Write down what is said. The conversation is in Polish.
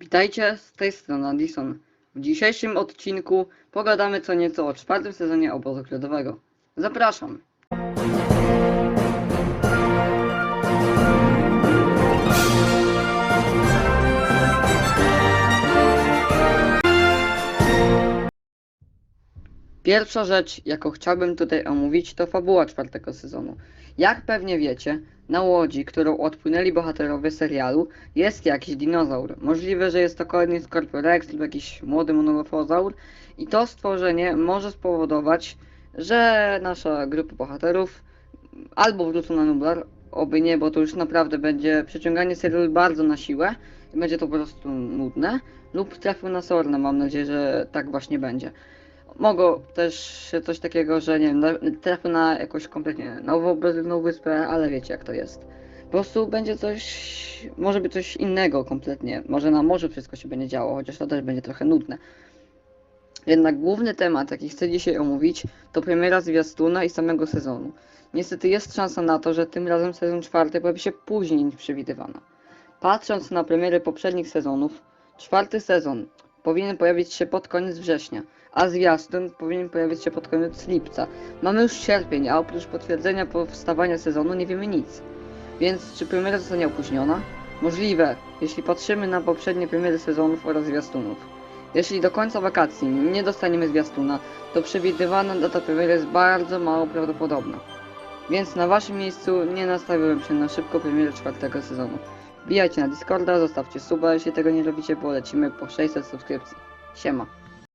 Witajcie, z tej strony Addison. W dzisiejszym odcinku pogadamy co nieco o czwartym sezonie obozu lodowego. Zapraszam! Pierwsza rzecz, jaką chciałbym tutaj omówić, to fabuła czwartego sezonu. Jak pewnie wiecie, na łodzi, którą odpłynęli bohaterowie serialu, jest jakiś dinozaur. Możliwe, że jest to kolejny Scorpiorex lub jakiś młody monolofozaur i to stworzenie może spowodować, że nasza grupa bohaterów albo wrócą na Nublar, oby nie, bo to już naprawdę będzie przeciąganie serialu bardzo na siłę i będzie to po prostu nudne, lub trafią na Sorna, mam nadzieję, że tak właśnie będzie. Mogą też się coś takiego, że nie wiem, trafią na jakąś kompletnie nową, bezludną wyspę, ale wiecie jak to jest. Po prostu będzie coś, może być coś innego kompletnie. Może na morzu wszystko się będzie działo, chociaż to też będzie trochę nudne. Jednak główny temat, jaki chcę dzisiaj omówić, to premiera zwiastuna i samego sezonu. Niestety jest szansa na to, że tym razem sezon czwarty pojawi się później niż przewidywano. Patrząc na premiery poprzednich sezonów, czwarty sezon powinien pojawić się pod koniec września, a zwiastun powinien pojawić się pod koniec lipca. Mamy już sierpień, a oprócz potwierdzenia powstawania sezonu nie wiemy nic. Więc czy premiera zostanie opóźniona? Możliwe, jeśli patrzymy na poprzednie premiery sezonów oraz zwiastunów. Jeśli do końca wakacji nie dostaniemy zwiastuna, to przewidywana data premiery jest bardzo mało prawdopodobna. Więc na waszym miejscu nie nastawiłem się na szybko premierę czwartego sezonu. Wbijajcie na Discorda, zostawcie suba, jeśli tego nie robicie, bo lecimy po 600 subskrypcji. Siema.